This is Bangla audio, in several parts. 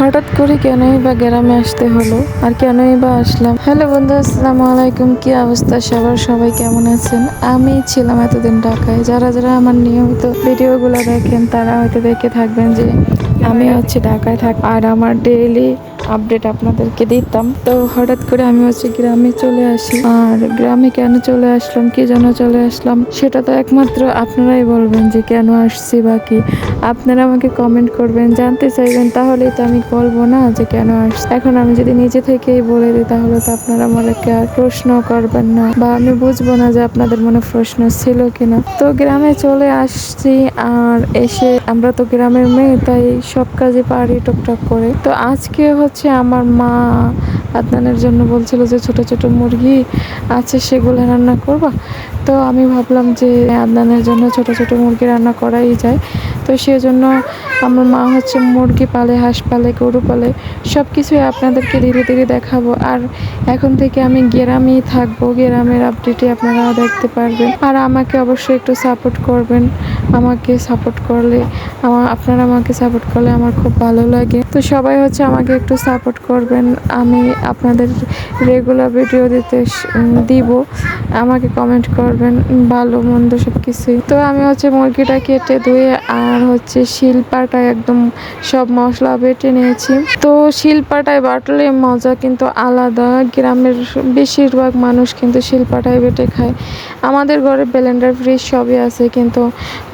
হঠাৎ করে কেনই বা গ্রামে আসতে হলো? আর কেনই বা আসলাম? হ্যালো বন্ধু, আসসালামু আলাইকুম। কি অবস্থা? সবার সবাই কেমন আছেন? আমি ছিলাম এতদিন ঢাকায়। যারা যারা আমার নিয়মিত ভিডিওগুলো দেখেন, তারা হয়তো দেখে থাকবেন যে আমি হচ্ছে ঢাকায় থাক আর আমার ডেইলি আপডেট আপনাদেরকে দিতাম। তো হঠাৎ করে আমি হচ্ছে গ্রামে চলে আসি। আর গ্রামে কেন চলে আসলাম, কি যেন চলে আসলাম, সেটা তো একমাত্র আপনারাই বলবেন যে কেন আসছি বা কি। আপনারা আমাকে কমেন্ট করবেন, জানতে চাইবেন, তাহলেই তো আমি বলব না যে কেন আসছি। এখন আমি যদি নিজে থেকেই বলে দিই, তাহলে তো আপনারা আমাকে আর প্রশ্ন করবেন না। বা আমি বুঝব না যে আপনাদের মনে প্রশ্ন ছিল কিনা। তো গ্রামে চলে আসছি, আর এসে আমরা তো গ্রামের মেয়ে, তাই সব কাজে পারি টুকটাক করে। তো আজকে হচ্ছে আমার মা আদনানের জন্য বলছিল যে ছোট ছোট মুরগি আছে, সেগুলো রান্না করবা। তো আমি ভাবলাম যে আদনানের জন্য ছোট ছোট মুরগি রান্না করাই যায়। তো সেজন্য আমার মা হচ্ছে মুরগি পালে, হাঁস পালে, গরু পালে সব কিছুই আপনাদেরকে ধীরে ধীরে দেখাবো। আর এখন থেকে আমি গ্রামেই থাকব। গ্রামের আপডেটই আপনারা দেখতে পারবেন। আর আমাকে অবশ্যই একটু সাপোর্ট করবেন। আমাকে সাপোর্ট করলে, আমার, আপনারা আমাকে সাপোর্ট করলে আমার খুব ভালো লাগে। তো সবাই হচ্ছে আমাকে একটু সাপোর্ট করবেন, আমি আপনাদের রেগুলার ভিডিও দিতে দিব, আমাকে কমেন্ট করবেন, ভালো, মন্দ সব কিছুই তো আমি হচ্ছে মুরগিটা কেটে ধুয়ে আর হচ্ছে শিলপাটায় একদম সব মশলা বেটে নিয়েছি। তো শিলপাটায় বাটলে মজা কিন্তু আলাদা, গ্রামের বেশিরভাগ মানুষ কিন্তু শিলপাটায় বেটে খায়। আমাদের ঘরে ব্লেন্ডার ফ্রিজ সবই আছে, কিন্তু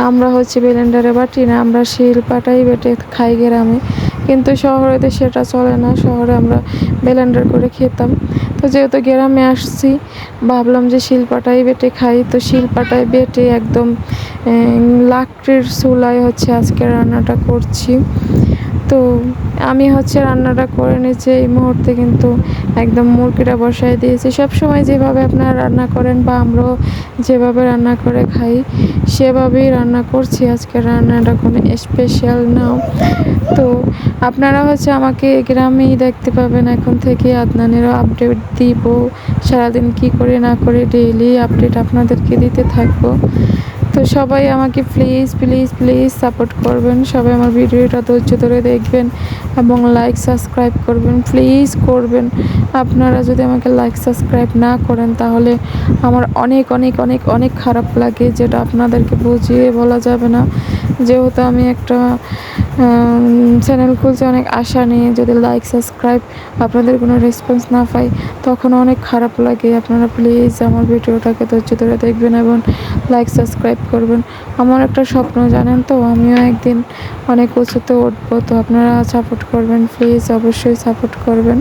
আমরা হচ্ছে বেলেন্ডারে বাটি না আমরা শিলপাটাই বেটে খাই গ্রামে। কিন্তু শহরেতে সেটা চলে না, শহরে আমরা বেলেন্ডার করে খেতাম। তো যেহেতু গ্রামে আসছি, ভাবলাম যে শিলপাটাই বেটে খাই। তো শিলপাটায় বেটে একদম লাকড়ির চুলায় হচ্ছে আজকে রান্নাটা করছি। তো আমি হচ্ছে রান্নাটা করে নিয়েছি এই মুহূর্তে কিন্তু একদম মুরগিটা বসাই দিয়েছি। সব সময় যেভাবে আপনারা রান্না করেন বা আমরাও যেভাবে রান্না করে খাই, সেভাবেই রান্না করছি। আজকে রান্নাটা কোনো স্পেশাল না। তো আপনারা হচ্ছে আমাকে গ্রামেই দেখতে পাবেন। এখন থেকে আদনানেরও আপডেট দিব। সারাদিন কি করে না করে ডেইলি আপডেট আপনাদেরকে দিতে থাকব। তো সবাই আমাকে প্লিজ প্লিজ প্লিজ সাপোর্ট করবেন। সবাই আমার ভিডিওটা ধৈর্য ধরে দেখবেন এবং লাইক সাবস্ক্রাইব করবেন। প্লিজ করবেন। আপনারা যদি আমাকে লাইক সাবস্ক্রাইব না করেন, তাহলে আমার অনেক অনেক অনেক অনেক খারাপ লাগে, যেটা আপনাদেরকে বুঝিয়ে বলা যাবে না। যেহেতু আমি একটা চ্যানেল খুলছি, অনেক আশা নিয়ে যদি লাইক সাবস্ক্রাইব আপনাদের কোনো রেসপন্স না পাই, তখন অনেক খারাপ লাগে। আপনারা প্লিজ আমার ভিডিওটাকে ধৈর্য ধরে দেখবেন এবং লাইক সাবস্ক্রাইব করবেন। আমার একটা স্বপ্ন, জানেন তো, আমিও একদিন অনেক উঁচুতে উঠবো, তো আপনারা সাপোর্ট করবেন প্লিজ অবশ্যই সাপোর্ট করবেন।